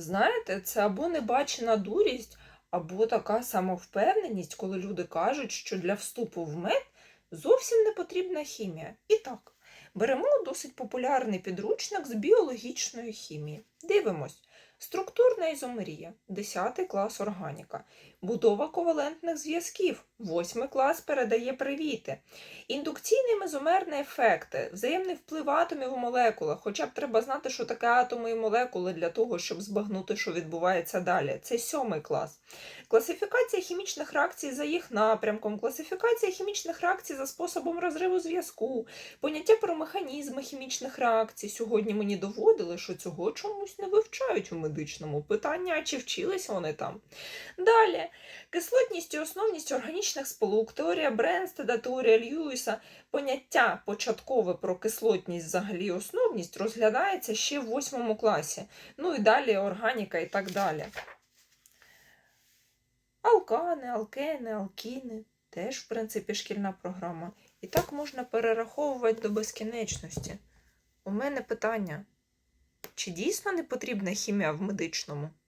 Знаєте, це або небачена дурість, або така самовпевненість, коли люди кажуть, що для вступу в мед зовсім не потрібна хімія. І так, беремо досить популярний підручник з біологічної хімії. Дивимось. Структурна ізомерія, 10 клас органіка, будова ковалентних зв'язків, 8 клас передає привіти, індукційний мезомерний ефекти, взаємний вплив атомів у молекулах, хоча б треба знати, що таке атоми і молекули для того, щоб збагнути, що відбувається далі. Це 7 клас. Класифікація хімічних реакцій за їх напрямком, класифікація хімічних реакцій за способом розриву зв'язку, поняття про механізми хімічних реакцій. Сьогодні мені доводили, що цього чомусь не вивчають у медичному. Питання, чи вчились вони там? Далі. Кислотність і основність органічних сполук, теорія Бренстеда, теорія Льюіса, поняття початкове про кислотність взагалі основність розглядається ще в восьмому класі. Ну і далі органіка і так далі. Алкани, алкени, алкіни теж, в принципі, шкільна програма. І так можна перераховувати до безкінечності. У мене питання: чи дійсно не потрібна хімія в медичному?